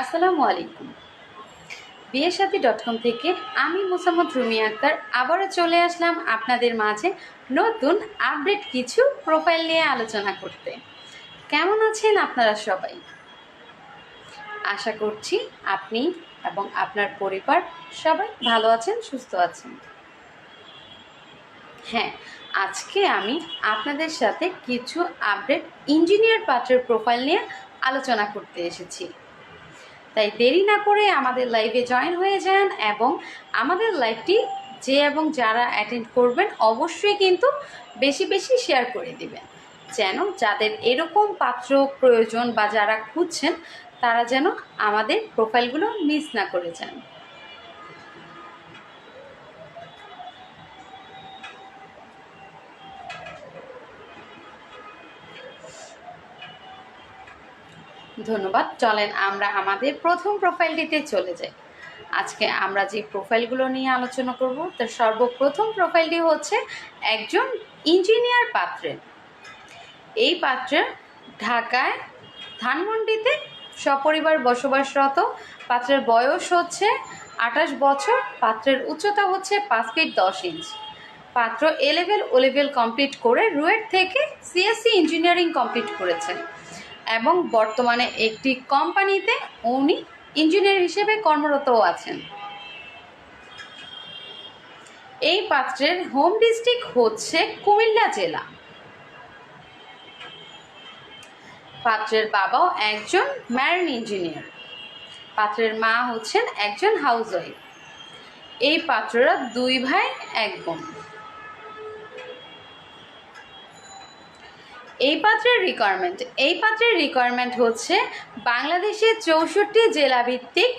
আসসালামু আলাইকুম। বিয়ের সাথী ডট কম থেকে আমি মোসাম্মদ রুমি আক্তার আবারও চলে আসলাম আপনাদের মাঝে নতুন আপডেট কিছু প্রোফাইল নিয়ে আলোচনা করতে। কেমন আছেন আপনারা সবাই? আশা করছি আপনি এবং আপনার পরিবার সবাই ভালো আছেন, সুস্থ আছেন। হ্যাঁ আজকে আমি আপনাদের সাথে কিছু আপডেট ইঞ্জিনিয়ার পাত্রের প্রোফাইল নিয়ে আলোচনা করতে এসেছি। তাই দেরি না করে আমাদের লাইভে জয়েন হয়ে যান এবং আমাদের লাইভটি যে এবং যারা অ্যাটেন্ড করবেন অবশ্যই কিন্তু বেশি বেশি শেয়ার করে দিবেন। যেন যাদের এরকম পাত্র প্রয়োজন বা যারা খুঁজছেন, তারা যেন আমাদের প্রোফাইলগুলো মিস না করে যান। ধন্যবাদ। চলেন আমরা আমাদের প্রথম প্রোফাইলটিতে চলে যাই। আজকে আমরা যে প্রোফাইলগুলো নিয়ে আলোচনা করব, তার সর্বপ্রথম প্রোফাইলটি হচ্ছে একজন ইঞ্জিনিয়ার পাত্রের এই পাত্রের ঢাকায় ধানমন্ডিতে সপরিবার বসবাসরত, পাত্রের বয়স হচ্ছে আঠাশ বছর, পাত্রের উচ্চতা হচ্ছে পাঁচ ফিট দশ ইঞ্চ। পাত্র A level O level complete করে রুয়েট থেকে সিএসসি ইঞ্জিনিয়ারিং কমপ্লিট করেছেন। এবং বর্তমানে একটি কোম্পানিতে উনি ইঞ্জিনিয়ার হিসেবে কর্মরতও আছেন। এই পাত্রের হোম ডিস্ট্রিক্ট হচ্ছে কুমিল্লা জেলা। পাত্রের বাবাও একজন ম্যারিন ইঞ্জিনিয়ার। পাত্রের মা হচ্ছেন একজন হাউসওয়াইফ এই পাত্ররা দুই ভাই, এক বোন। এই পাত্রের রিকোয়ারমেন্ট এই পাত্রের রিকোয়ারমেন্ট হচ্ছে বাংলাদেশের চৌষট্টি জেলাভিত্তিক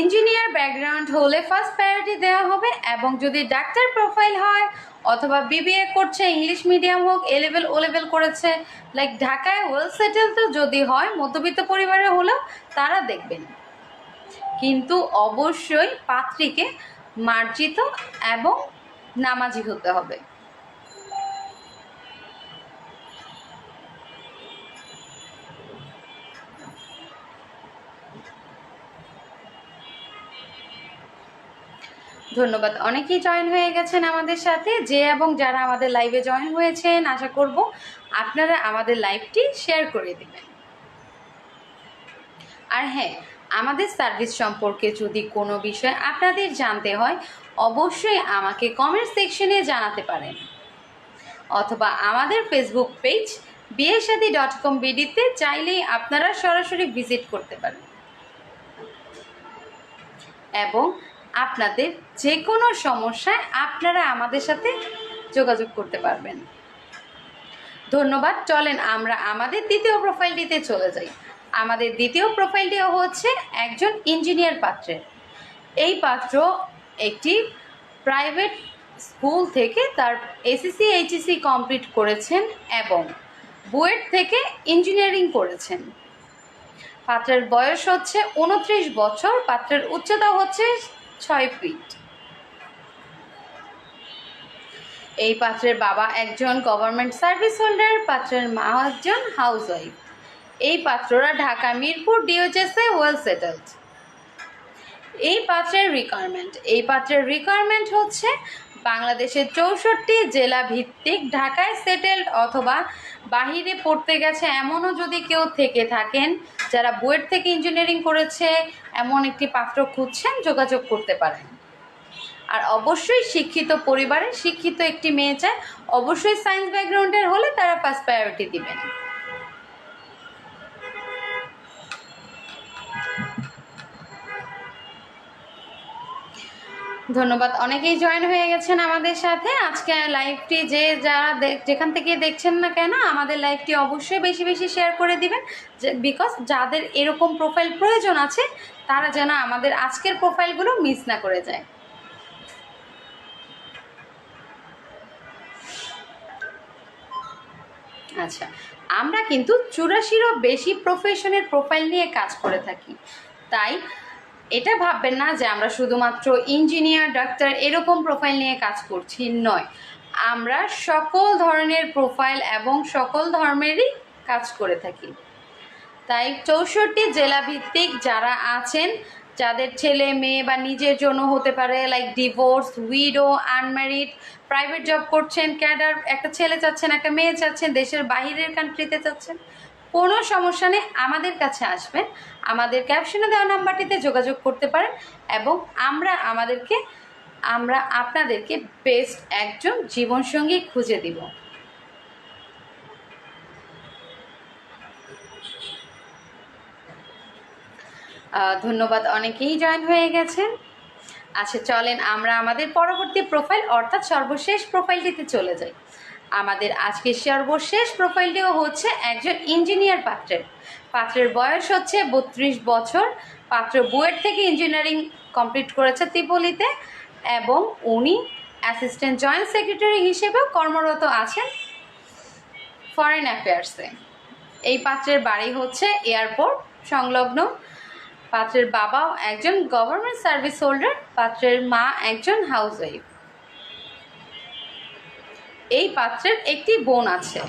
ইঞ্জিনিয়ার ব্যাকগ্রাউন্ড হলে ফার্স্ট প্রায়োরিটি দেওয়া হবে এবং যদি ডাক্তার প্রোফাইল হয় অথবা বিবিএ করছে ইংলিশ মিডিয়াম হোক এ লেভেল ও লেভেল করেছে লাইক ঢাকায় ওয়েল সেটেল তো যদি হয়, মধ্যবিত্ত পরিবারে হলেও তারা দেখবেন। কিন্তু অবশ্যই পাত্রীকে মার্জিত এবং নামাজি হতে হবে। ধন্যবাদ। অনেকেই জয়েন হয়ে গেছেন আমাদের সাথে। যে এবং যারা আমাদের লাইভে জয়েন হয়েছেন, আশা করব আপনারা আমাদের লাইভটি শেয়ার করে দেবেন। আর হ্যাঁ আমাদের সার্ভিস সম্পর্কে যদি কোনো বিষয় আপনাদের জানতে হয়, অবশ্যই আমাকে কমেন্ট সেকশনে জানাতে পারেন। অথবা আমাদের ফেসবুক পেজ বিয়ের সাথী ডট কম বিডিতে চাইলেই আপনারা সরাসরি ভিজিট করতে পারেন। এবং আপনাদের যে কোনো সমস্যায় আপনারা আমাদের সাথে যোগাযোগ করতে পারবেন। ধন্যবাদ, চলেন আমরা আমাদের দ্বিতীয় প্রোফাইলটিতে চলে যাই। আমাদের দ্বিতীয় প্রোফাইলটি হচ্ছে একজন ইঞ্জিনিয়ার পাত্রের এই পাত্র একটি প্রাইভেট স্কুল থেকে তার এসএসসি এইচএসসি কমপ্লিট করেছেন এবং বুয়েট থেকে ইঞ্জিনিয়ারিং করেছেন। পাত্রের বয়স হচ্ছে উনত্রিশ বছর, পাত্রের উচ্চতা হচ্ছে ছয় ফিট এই পাত্রের বাবা একজন গভর্নমেন্ট সার্ভিস হোল্ডার পাত্রের মা একজন হাউসওয়াইফ এই পাত্ররা ঢাকা, মিরপুর ডিওজেসে ওয়েল সেটেলড এই পাত্রের রিকোয়ারমেন্ট এই পাত্রের রিকোয়ারমেন্ট হচ্ছে বাংলাদেশের চৌষট্টি জেলা ভিত্তিক ঢাকায় সেটেলড অথবা বাহিরে পড়তে গেছে এমনও যদি কেউ থেকে থাকেন, যারা বুয়েট থেকে ইঞ্জিনিয়ারিং করেছে, এমন একটি পাত্র খুঁজছেন, যোগাযোগ করতে পারেন। আর অবশ্যই শিক্ষিত পরিবারে শিক্ষিত একটি মেয়ে চায়, অবশ্যই সায়েন্স ব্যাকগ্রাউন্ডের হলে তারা ফার্স্ট প্রায়োরিটি দিবেন। ধন্যবাদ। অনেকেই জয়েন হয়ে গেছেন আমাদের সাথে। আজকে লাইভটি যে যারা যেখান থেকে দেখছেন না কেন, আমাদের লাইভটি অবশ্যই বেশি বেশি শেয়ার করে দিবেন। বিকজ যাদের এরকম প্রোফাইল প্রয়োজন আছে, তারা যেন আমাদের আজকের প্রোফাইলগুলো মিস না করে যায়। আচ্ছা আমরা কিন্তু চুরাশিরও বেশি প্রফেশনের প্রোফাইল নিয়ে কাজ করে থাকি। তাই এটা ভাববেন না যে আমরা শুধুমাত্র ইঞ্জিনিয়ার, ডাক্তার এরকম প্রোফাইল নিয়ে কাজ করছি নয়। আমরা সকল ধরনের প্রোফাইল এবং সকল ধর্মেরই কাজ করে থাকি। তাই চৌষট্টি জেলা ভিত্তিক যারা আছেন, যাদের ছেলে, মেয়ে বা নিজের জন্য হতে পারে like divorce widow unmarried private job করছেন ক্যাডার একটা ছেলে চাচ্ছেন, একটা মেয়ে চাচ্ছেন, দেশের বাইরের কান্ট্রিতে চাচ্ছেন কোনো সমস্যা নেই, আমাদের কাছে আসবেন। আমাদের ক্যাপশনে দেওয়া নাম্বারটিতে যোগাযোগ করতে পারেন এবং আমরা আমাদেরকে, আমরা আপনাদেরকে বেস্ট একজন জীবনসঙ্গী খুঁজে দিব। ধন্যবাদ, অনেকেই জয়েন হয়ে গেছেন। আচ্ছা চলেন আমরা আমাদের পরবর্তী প্রোফাইল অর্থাৎ সর্বশেষ প্রোফাইলটিতে চলে যাই। আমাদের আজকের সর্বশেষ প্রোফাইলটিও হচ্ছে একজন ইঞ্জিনিয়ার পাত্রের। পাত্রের বয়স হচ্ছে বত্রিশ বছর। পাত্র বুয়েট থেকে ইঞ্জিনিয়ারিং কমপ্লিট করেছে ত্রিপলিতে এবং উনি অ্যাসিস্ট্যান্ট জয়েন্ট সেক্রেটারি হিসেবেও কর্মরত আছেন ফরেন অ্যাফেয়ার্সে। এই পাত্রের বাড়ি হচ্ছে এয়ারপোর্ট সংলগ্ন। পাত্রের বাবাও একজন গভর্নমেন্ট সার্ভিস হোল্ডার, পাত্রের মা একজন হাউসওয়াইফ। এই পাত্রের একটি বোন আছে।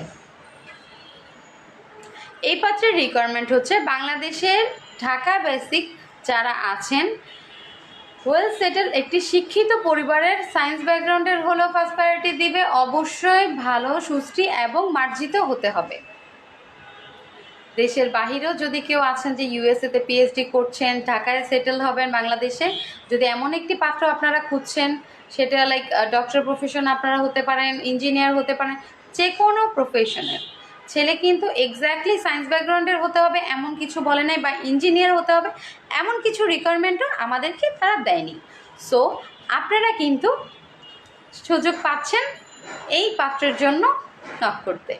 এই পাত্রের রিকোয়ারমেন্ট হচ্ছে বাংলাদেশের ঢাকা বেসিক যারা আছেন ওয়েল সেটেল একটি শিক্ষিত পরিবারের সায়েন্স ব্যাকগ্রাউন্ডের হলেও ফার্স্ট প্রায়োরিটি দিবে, অবশ্যই ভালো সুষ্টি এবং মার্জিত হতে হবে। দেশের বাহিরেও যদি কেউ আছেন যে ইউএসএতে পিএইচডি করছেন, ঢাকায় সেটেল হবেন বাংলাদেশে, যদি এমন একটি পাত্র আপনারা খুঁজছেন সেটা লাইক ডক্টর প্রফেশন আপনারা হতে পারেন ইঞ্জিনিয়ার হতে পারেন যে কোনো প্রফেশনের ছেলে কিন্তু এক্স্যাক্টলি সায়েন্স ব্যাকগ্রাউন্ডের হতে হবে, এমন কিছু বলে নাই বা ইঞ্জিনিয়ার হতে হবে, এমন কিছু রিকোয়ারমেন্টও আমাদেরকে তারা দেয়নি। সো আপনারা কিন্তু সুযোগ পাচ্ছেন এই পাত্রের জন্য নক করতে।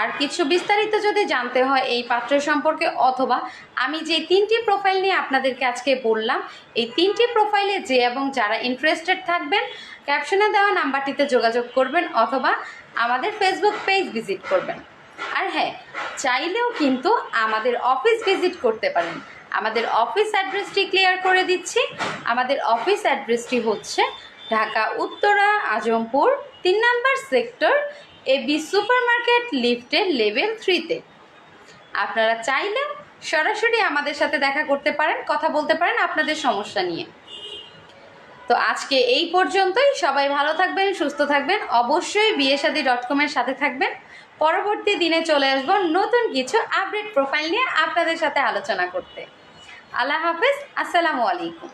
আর কিছু বিস্তারিত যদি জানতে হয় এই পাত্র সম্পর্কে, অথবা আমি যে তিনটি প্রোফাইল নিয়ে আপনাদেরকে আজকে বললাম, এই তিনটি প্রোফাইলে যে এবং যারা ইন্টারেস্টেড থাকবেন ক্যাপশনে দেওয়া নাম্বারটিতে যোগাযোগ করবেন, অথবা আমাদের ফেসবুক পেজ ভিজিট করবেন। আর হ্যাঁ চাইলেও কিন্তু আমাদের অফিস ভিজিট করতে পারেন। আমাদের অফিস অ্যাড্রেসটি ক্লিয়ার করে দিচ্ছি। আমাদের অফিস অ্যাড্রেসটি হচ্ছে ঢাকা, উত্তরা, আজমপুর, তিন নম্বর সেক্টর এবি সুপার মার্কেট লিফটের লেভেল থ্রিতে। আপনারা চাইলেও সরাসরি আমাদের সাথে দেখা করতে পারেন, কথা বলতে পারেন আপনাদের সমস্যা নিয়ে। তো আজকে এই পর্যন্তই। সবাই ভালো থাকবেন, সুস্থ থাকবেন। অবশ্যই বিয়েসাদি ডট কমের সাথে থাকবেন। পরবর্তী দিনে চলে আসব নতুন কিছু আপডেট প্রোফাইল নিয়ে আপনাদের সাথে আলোচনা করতে। আল্লাহ হাফেজ, আসসালামু আলাইকুম।